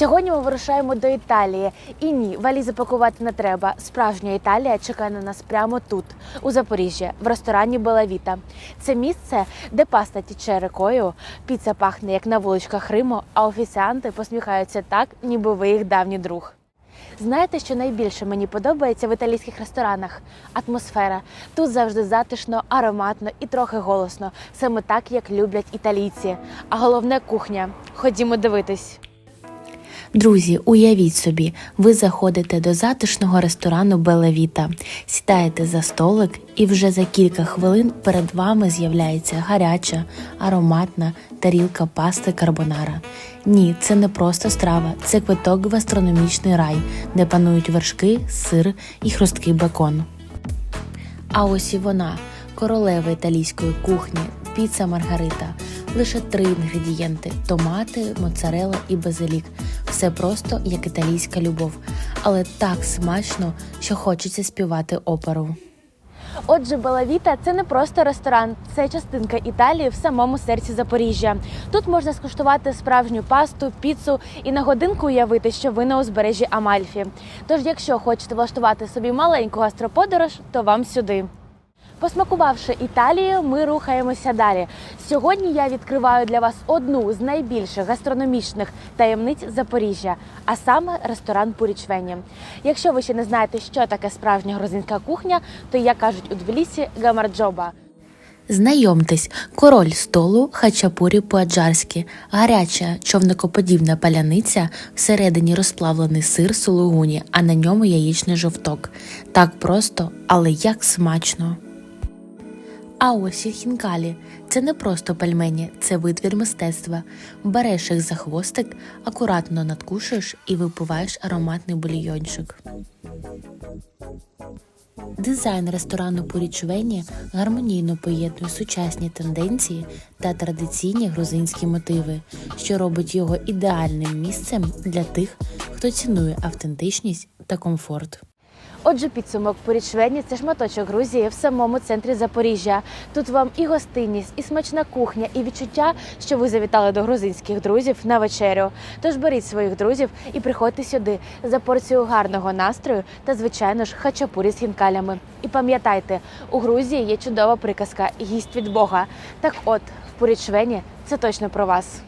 вирушаємо до Італії. І ні, валізи пакувати не треба. Справжня Італія чекає на нас прямо тут, у Запоріжжі, в ресторані Белавіта. Це місце, де паста тіче рекою, піца пахне як на вуличках Риму, а офіціанти посміхаються так, ніби ви їх давній друг. Знаєте, що найбільше мені подобається в італійських ресторанах? Атмосфера. Тут завжди затишно, ароматно і трохи голосно. Саме так, як люблять італійці. А головне кухня. Ходімо дивитись. Друзі, уявіть собі, ви заходите до затишного ресторану Белавіта, сідаєте за столик, і вже за кілька хвилин перед вами з'являється гаряча, ароматна тарілка пасти карбонара. Ні, це не просто страва, це квиток в гастрономічний рай, де панують вершки, сир і хрусткий бекон. А ось і вона, королева італійської кухні, піца Маргарита. Лише три інгредієнти: томати, моцарела і базилік. Все просто як італійська любов, але так смачно, що хочеться співати оперу. Отже, Белавіта це не просто ресторан, це частинка Італії в самому серці Запоріжжя. Тут можна скуштувати справжню пасту, піцу і на годинку уявити, що ви на узбережжі Амальфі. Тож, якщо хочете влаштувати собі маленьку гастроподорож, то вам сюди. Посмакувавши Італію, ми рухаємося далі. Сьогодні я відкриваю для вас одну з найбільших гастрономічних таємниць Запоріжжя, а саме ресторан Пурічвені. Якщо ви ще не знаєте, що таке справжня грузинська кухня, то як кажуть у Тбілісі гамарджоба. Знайомтесь, король столу хачапурі по-аджарськи, гаряча човникоподібна паляниця, всередині розплавлений сир сулугуні, а на ньому яєчний жовток. Так просто, але як смачно. А ось і хінкалі. Це не просто пельмені, це витвір мистецтва. Береш їх за хвостик, акуратно надкушуєш і випиваєш ароматний бульйончик. Дизайн ресторану Пурічвені гармонійно поєднує сучасні тенденції та традиційні грузинські мотиви, що робить його ідеальним місцем для тих, хто цінує автентичність та комфорт. Отже, підсумок порічвені це шматочок Грузії в самому центрі Запоріжжя. Тут вам і гостинність, і смачна кухня, і відчуття, що ви завітали до грузинських друзів на вечерю. Тож беріть своїх друзів і приходьте сюди за порцію гарного настрою та, звичайно ж, хачапурі з гінкалями. І пам'ятайте, у Грузії є чудова приказка Гість від Бога. Так, от в поріч швені це точно про вас.